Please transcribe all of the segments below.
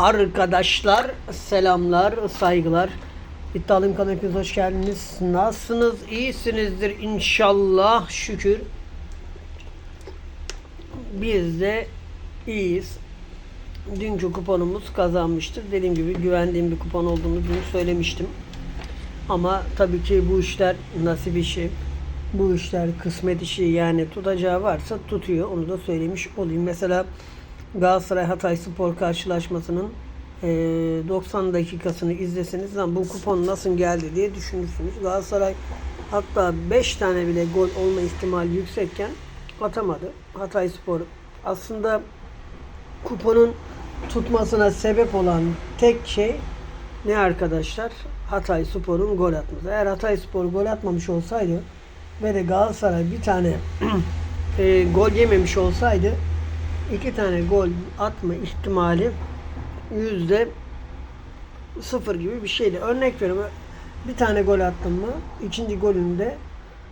Arkadaşlar selamlar, saygılar. İddialıyım kanalına hepiniz hoş geldiniz. Nasılsınız? İyisinizdir inşallah şükür. Biz de iyiyiz. Dünkü kuponumuz kazanmıştır. Dediğim gibi güvendiğim bir kupon olduğunu dün söylemiştim. Ama tabii ki bu işler nasip işi. Bu işler kısmet işi yani tutacağı varsa tutuyor. Onu da söylemiş olayım. Mesela Galatasaray Hatay Spor karşılaşmasının eee, 90 dakikasını izleseniz lan bu kupon nasıl geldi diye düşünürsünüz. Galatasaray hatta 5 tane bile gol olma ihtimali yüksekken atamadı. Hatay Spor aslında kuponun tutmasına sebep olan tek şey ne arkadaşlar? Hatay Spor'un gol atması. Eğer Hatay Spor gol atmamış olsaydı ve de Galatasaray bir tane e, gol yememiş olsaydı iki tane gol atma ihtimali yüzde sıfır gibi bir şeydi. Örnek veriyorum. Bir tane gol attım mı ikinci golünü de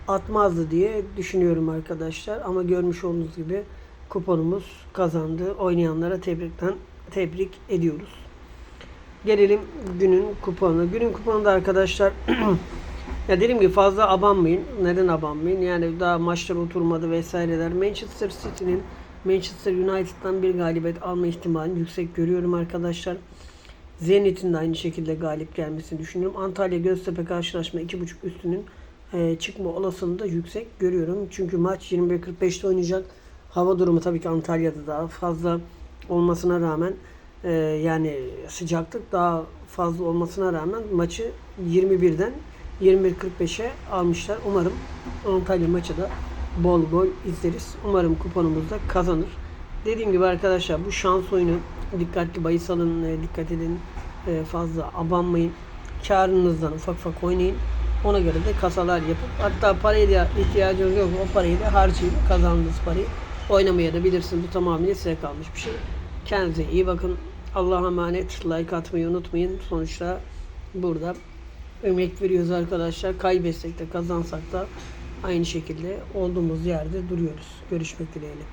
atmazdı diye düşünüyorum arkadaşlar. Ama görmüş olduğunuz gibi kuponumuz kazandı. Oynayanlara tebrikten tebrik ediyoruz. Gelelim günün kuponu. Günün kuponunda arkadaşlar ya dediğim gibi fazla abanmayın. Neden abanmayın? Yani daha maçlar oturmadı vesaireler. Manchester City'nin Manchester United'dan bir galibiyet alma ihtimalini yüksek görüyorum arkadaşlar. Zenit'in de aynı şekilde galip gelmesini düşünüyorum. Antalya Göztepe karşılaşma 2.5 üstünün e, çıkma olasılığını da yüksek görüyorum. Çünkü maç 21.45'te oynayacak. Hava durumu tabii ki Antalya'da daha fazla olmasına rağmen e, yani sıcaklık daha fazla olmasına rağmen maçı 21'den 21.45'e almışlar. Umarım Antalya maçı da bol gol izleriz. Umarım kuponumuz da kazanır. Dediğim gibi arkadaşlar bu şans oyunu dikkatli bahis alın, e, dikkat edin. E, fazla abanmayın. Karınızdan ufak ufak oynayın. Ona göre de kasalar yapıp hatta paraya da ihtiyacınız yok. O parayı da harcayın. Kazandığınız parayı oynamaya da bilirsiniz. Bu tamamıyla size kalmış bir şey. Kendinize iyi bakın. Allah'a emanet. Like atmayı unutmayın. Sonuçta burada emek veriyoruz arkadaşlar. Kaybetsek de kazansak da aynı şekilde olduğumuz yerde duruyoruz. Görüşmek dileğiyle.